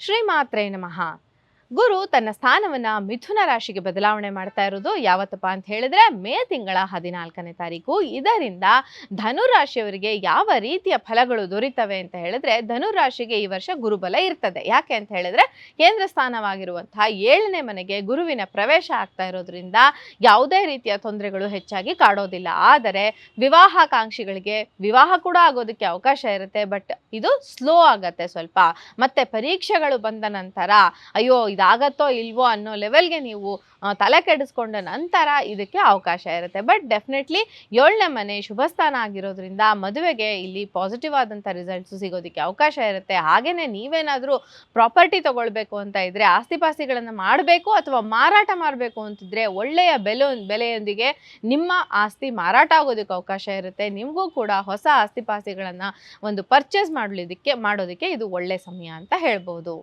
శ్రీమాత్రే నమ. ಗುರು ತನ್ನ ಸ್ಥಾನವನ್ನ ಮಿಥುನ ರಾಶಿಗೆ ಬದಲಾವಣೆ ಮಾಡ್ತಾ ಇರೋದು ಯಾವತ್ತಪ್ಪ ಅಂತ ಹೇಳಿದ್ರೆ ಮೇ ತಿಂಗಳ ಹದಿನಾಲ್ಕನೇ ತಾರೀಕು. ಇದರಿಂದ ಧನು ರಾಶಿಯವರಿಗೆ ಯಾವ ರೀತಿಯ ಫಲಗಳು ದೊರೀತವೆ ಅಂತ ಹೇಳಿದ್ರೆ ಧನು ರಾಶಿಗೆ ಈ ವರ್ಷ ಗುರುಬಲ ಇರ್ತದೆ. ಯಾಕೆ ಅಂತ ಹೇಳಿದ್ರೆ ಕೇಂದ್ರ ಸ್ಥಾನವಾಗಿರುವಂತಹ ಏಳನೇ ಮನೆಗೆ ಗುರುವಿನ ಪ್ರವೇಶ ಆಗ್ತಾ ಇರೋದ್ರಿಂದ ಯಾವುದೇ ರೀತಿಯ ತೊಂದರೆಗಳು ಹೆಚ್ಚಾಗಿ ಕಾಡೋದಿಲ್ಲ. ಆದರೆ ವಿವಾಹಾಕಾಂಕ್ಷಿಗಳಿಗೆ ವಿವಾಹ ಕೂಡ ಆಗೋದಕ್ಕೆ ಅವಕಾಶ ಇರುತ್ತೆ. ಬಟ್ ಇದು ಸ್ಲೋ ಆಗತ್ತೆ ಸ್ವಲ್ಪ. ಮತ್ತೆ ಪರೀಕ್ಷೆಗಳು ಬಂದ ನಂತರ ಅಯ್ಯೋ ಇದಾಗತ್ತೋ ಇಲ್ವೋ ಅನ್ನೋ ಲೆವೆಲ್ಗೆ ನೀವು ತಲೆ ಕೆಡಿಸ್ಕೊಂಡ ನಂತರ ಇದಕ್ಕೆ ಅವಕಾಶ ಇರುತ್ತೆ. ಬಟ್ ಡೆಫಿನೆಟ್ಲಿ ಏಳನೇ ಮನೆ ಶುಭಸ್ಥಾನ ಆಗಿರೋದ್ರಿಂದ ಮದುವೆಗೆ ಇಲ್ಲಿ ಪಾಸಿಟಿವ್ ಆದಂಥ ರಿಸಲ್ಟ್ಸು ಸಿಗೋದಕ್ಕೆ ಅವಕಾಶ ಇರುತ್ತೆ. ಹಾಗೆಯೇ ನೀವೇನಾದರೂ ಪ್ರಾಪರ್ಟಿ ತಗೊಳ್ಬೇಕು ಅಂತ ಇದ್ದರೆ ಆಸ್ತಿಪಾಸ್ತಿಗಳನ್ನು ಮಾಡಬೇಕು ಅಥವಾ ಮಾರಾಟ ಮಾಡಬೇಕು ಅಂತಿದ್ರೆ ಒಳ್ಳೆಯ ಬೆಲೆ, ಬೆಲೆಯೊಂದಿಗೆ ನಿಮ್ಮ ಆಸ್ತಿ ಮಾರಾಟ ಆಗೋದಕ್ಕೆ ಅವಕಾಶ ಇರುತ್ತೆ. ನಿಮಗೂ ಕೂಡ ಹೊಸ ಆಸ್ತಿಪಾಸ್ತಿಗಳನ್ನು ಒಂದು ಪರ್ಚೇಸ್ ಮಾಡಲಿದ್ದಕ್ಕೆ ಮಾಡೋದಕ್ಕೆ ಇದು ಒಳ್ಳೆಯ ಸಮಯ ಅಂತ ಹೇಳ್ಬೋದು.